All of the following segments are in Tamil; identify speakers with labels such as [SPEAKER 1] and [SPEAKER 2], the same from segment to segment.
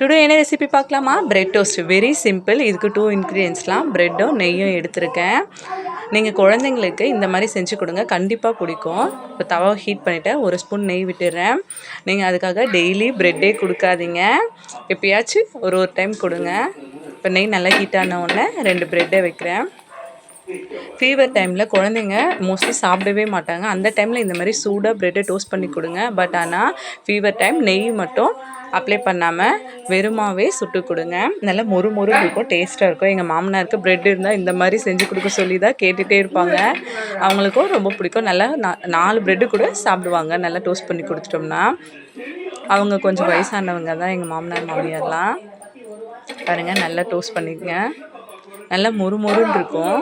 [SPEAKER 1] டுடே என்ன ரெசிபி பார்க்கலாமா? பிரெட் டோஸ்ட் வெரி சிம்பிள் இதுக்கு டூ இன்க்ரீடியன்ஸ்லாம் ப்ரெட்டும் நெய்யும் எடுத்திருக்கேன். நீங்கள் குழந்தைங்களுக்கு இந்த மாதிரி செஞ்சு கொடுங்க. கண்டிப்பாக பிடிக்கும். இப்போ தவா ஹீட் பண்ணிவிட்டேன் ஒரு ஸ்பூன் நெய் விட்டுடுறேன் நீங்கள் அதுக்காக டெய்லி ப்ரெட்டே கொடுக்காதீங்க. எப்பயாச்சும் ஒரு ஒரு டைம் கொடுங்க. இப்போ நெய் நல்லா ஹீட் ஆன உடனே ரெண்டு ப்ரெட்டை வைக்கிறேன். ஃபீவர் டைமில் குழந்தைங்க மோஸ்ட்லி சாப்பிடவே மாட்டாங்க. அந்த டைமில் இந்த மாதிரி சூடாக ப்ரெட்டை டோஸ்ட் பண்ணி கொடுங்க. பட் ஆனால் ஃபீவர் டைம் நெய் மட்டும் அப்ளை பண்ணாமல் வெறுமாவே சுட்டு கொடுங்க. நல்லா மொறு மொறு இருக்கும் டேஸ்ட்டாக இருக்கும். எங்கள் மாமனாருக்கு ப்ரெட் இருந்தால் இந்த மாதிரி செஞ்சு கொடுக்க சொல்லி தான் கேட்டுகிட்டே இருப்பாங்க. அவங்களுக்கும் ரொம்ப பிடிக்கும். நல்லா நாலு ப்ரெட்டு கூட சாப்பிடுவாங்க. நல்லா டோஸ்ட் பண்ணி கொடுத்துட்டோம்னா. அவங்க கொஞ்சம் வயசானவங்க தான் எங்கள் மாமனார் மாமியார்லாம். பாருங்கள் நல்லா டோஸ்ட் பண்ணிக்கங்க. நல்லா மொறுமொறுன்னு இருக்கும்.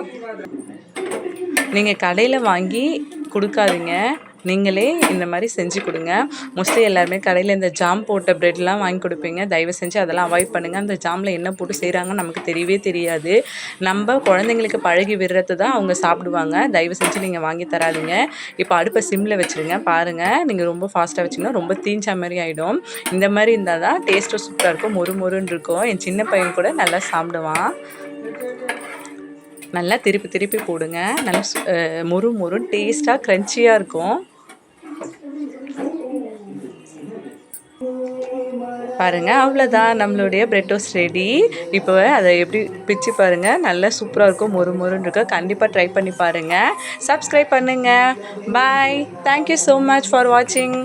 [SPEAKER 1] நீங்கள் கடையில் வாங்கி கொடுக்காதீங்க. நீங்களே இந்த மாதிரி செஞ்சு கொடுங்க. மோஸ்ட்லி எல்லாருமே கடையில் இந்த ஜாம் போட்ட ப்ரெட்லாம் வாங்கி கொடுப்பீங்க. தயவு செஞ்சு அதெல்லாம் அவாய்ட் பண்ணுங்கள் அந்த ஜாமில் என்ன போட்டு செய்கிறாங்கன்னு நமக்கு தெரியவே தெரியாது. நம்ம குழந்தைங்களுக்கு பழகி விடுறது தான் அவங்க சாப்பிடுவாங்க. தயவு செஞ்சு நீங்கள் வாங்கி தராதிங்க. இப்போ அடுப்பை சிம்மில் வச்சுருங்க. பாருங்கள் நீங்கள் ரொம்ப ஃபாஸ்ட்டாக வச்சிங்கன்னா ரொம்ப தீஞ்சா மாதிரி ஆகிடும் இந்த மாதிரி இருந்தால் தான் டேஸ்ட்டும் சூப்பராக இருக்கும். மொறு மொறுன்னு இருக்கும். என் சின்ன பையன் கூட நல்லா சாப்பிடுவான். நல்லா திருப்பி திருப்பி போடுங்க. நல்லா மொறு மொறு டேஸ்ட்டாக க்ரன்ச்சியாக இருக்கும். பாருங்கள் அவ்வளோதான் நம்மளுடைய பிரெட் டோஸ்ட் ரெடி இப்போ அதை எப்படி பிச்சு பாருங்கள் நல்லா சூப்பராக இருக்கும். மொறு மொறுன்னு இருக்கும் கண்டிப்பாக ட்ரை பண்ணி பாருங்கள் சப்ஸ்கிரைப் பண்ணுங்கள் bye thank you so much for வாட்சிங்